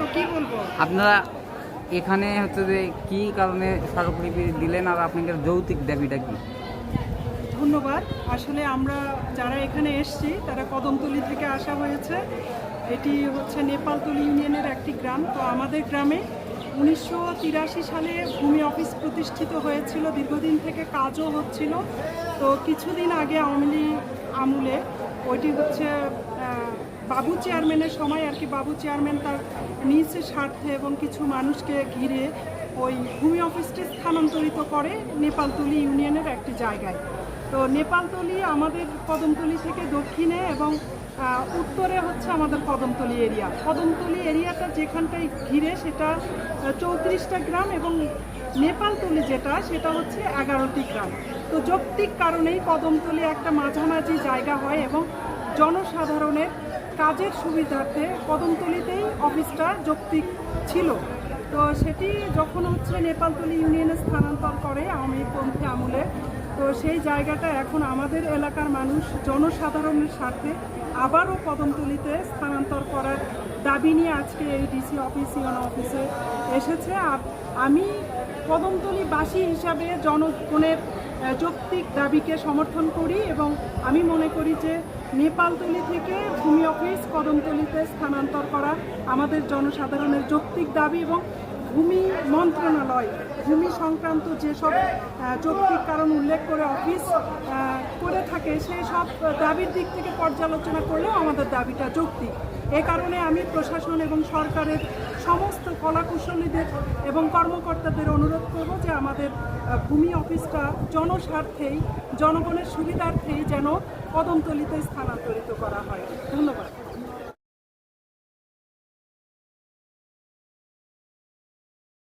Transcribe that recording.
আরও কি বলব? আপনারা এখানে হচ্ছে যে কি কারণে স্মারকলিপি দিলেন আর আপনাদের যৌতিক দাবিটা কি? ধন্যবাদ। আসলে আমরা যারা এখানে এসছি তারা কদমতলি থেকে আসা হয়েছে। এটি হচ্ছে নেপালতলি ইউনিয়নের একটি গ্রাম। তো আমাদের গ্রামে উনিশশো তিরাশি সালে ভূমি অফিস প্রতিষ্ঠিত হয়েছিল, দীর্ঘদিন থেকে কাজও হচ্ছিল। তো কিছুদিন আগে আওয়ামী লীগ আমলে, ওইটি হচ্ছে বাবু চেয়ারম্যানের সময় আর কি, বাবু চেয়ারম্যান তার নিজ স্বার্থে এবং কিছু মানুষকে ঘিরে ওই ভূমি অফিসটি স্থানান্তরিত করে নেপালতলি ইউনিয়নের একটি জায়গায়। তো নেপালতলি আমাদের কদমতলি থেকে দক্ষিণে এবং উত্তরে হচ্ছে আমাদের কদমতলি এরিয়া। কদমতলি এরিয়াটা যেখানটায় ঘিরে সেটা চৌত্রিশটা গ্রাম এবং নেপালতলি যেটা, সেটা হচ্ছে এগারোটি গ্রাম। তো যৌক্তিক কারণেই কদমতলি একটা মাঝামাঝি জায়গা হয় এবং জনসাধারণের কাজের সুবিধার্থে কদমতলিতেই অফিসটা যৌক্তিক ছিল। তো সেটি যখন হচ্ছে নেপালতলি ইউনিয়নে স্থানান্তর করে আওয়ামী পন্থী আমলে তো সেই জায়গাটা এখন আমাদের এলাকার মানুষ জনসাধারণের স্বার্থে আবারও কদমতলিতে স্থানান্তর করার দাবি নিয়ে আজকে এই ডিসি অফিস ইউন অফিসে এসেছে। আর আমি কদমতলিবাসী হিসাবে জনগণের যৌক্তিক দাবিকে সমর্থন করি এবং আমি মনে করি যে নেপালতলি থেকে ভূমি অফিস কদমতলিতে স্থানান্তর করা আমাদের জনসাধারণের যৌক্তিক দাবি এবং ভূমি মন্ত্রণালয় ভূমি সংক্রান্ত যেসব যৌক্তিক কারণ উল্লেখ করে অফিস করে থাকে, সেই সব দাবির দিক থেকে পর্যালোচনা করলেও আমাদের দাবিটা যৌক্তিক। এ কারণে আমি প্রশাসন এবং সরকারের সমস্ত কলাকুশলীদের এবং কর্মকর্তাদের অনুরোধ করব যে আমাদের ভূমি অফিসটা জনস্বার্থেই, জনগণের সুবিধার্থেই যেন কদমতলিতে স্থানান্তরিত করা হয়। ধন্যবাদ।